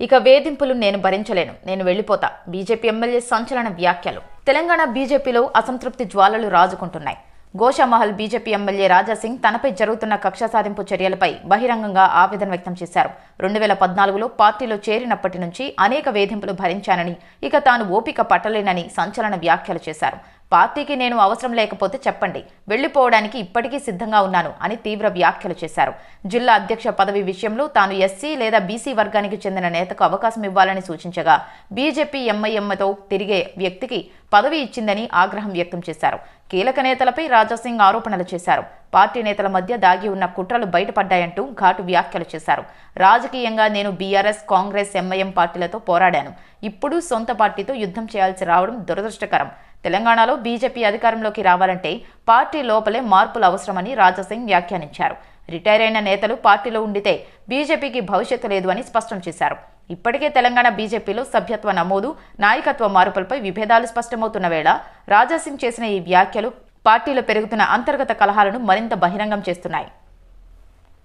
ఇక వేధింపులు నేను భరించలేను. నేను వెళ్ళిపోతా. బీజేపీ ఎమ్మెల్యే సంచలన వ్యాఖ్యలు. తెలంగాణ బీజేపీలో అసంతృప్తి జ్వాలలు రాజుకుంటున్నాయి. గోషామహల్ బీజేపీ ఎమ్మెల్యే రాజాసింగ్ తనపై జరుగుతున్న కక్ష సాధింపు చర్యలపై బహిరంగంగా ఆవేదన వ్యక్తం చేశారు. రెండు వేల పద్నాలుగులో పార్టీలో చేరినప్పటి నుంచి అనేక వేధింపులు భరించానని ఇక తాను ఓపిక పట్టలేనని సంచలన వ్యాఖ్యలు చేశారు. పార్టీకి నేను అవసరం లేకపోతే చెప్పండి. వెళ్ళిపోవడానికి ఇప్పటికీ సిద్ధంగా ఉన్నాను అని తీవ్ర వ్యాఖ్యలు చేశారు. జిల్లా అధ్యక్ష పదవి విషయంలో తాను ఎస్సీ లేదా బీసీ వర్గానికి చెందిన నేతకు అవకాశం ఇవ్వాలని సూచించగా బీజేపీ ఎంఐఎంతో తిరిగే వ్యక్తికి పదవి ఇచ్చిందని ఆగ్రహం వ్యక్తం చేశారు. కీలక నేతలపై రాజాసింగ్ ఆరోపణలు చేశారు. పార్టీ నేతల మధ్య దాగి ఉన్న కుట్రలు బయటపడ్డాయంటూ ఘాటు వ్యాఖ్యలు చేశారు. రాజకీయంగా నేను బీఆర్ఎస్ కాంగ్రెస్ ఎంఐఎం పార్టీలతో పోరాడాను. ఇప్పుడు సొంత పార్టీతో యుద్ధం చేయాల్సి రావడం దురదృష్టకరం. తెలంగాణలో బీజేపీ అధికారంలోకి రావాలంటే పార్టీ లోపలే మార్పులు అవసరమని రాజాసింగ్ వ్యాఖ్యానించారు. రిటైర్ అయిన నేతలు పార్టీలో ఉండితే బీజేపీకి భవిష్యత్తు లేదు అని స్పష్టం చేశారు. ఇప్పటికే తెలంగాణ బీజేపీలో సభ్యత్వ నమోదు నాయకత్వ మార్పులపై విభేదాలు స్పష్టమవుతున్న వేళ రాజాసింగ్ చేసిన ఈ వ్యాఖ్యలు పార్టీలో పెరుగుతున్న అంతర్గత కలహాలను మరింత బహిరంగం చేస్తున్నాయి.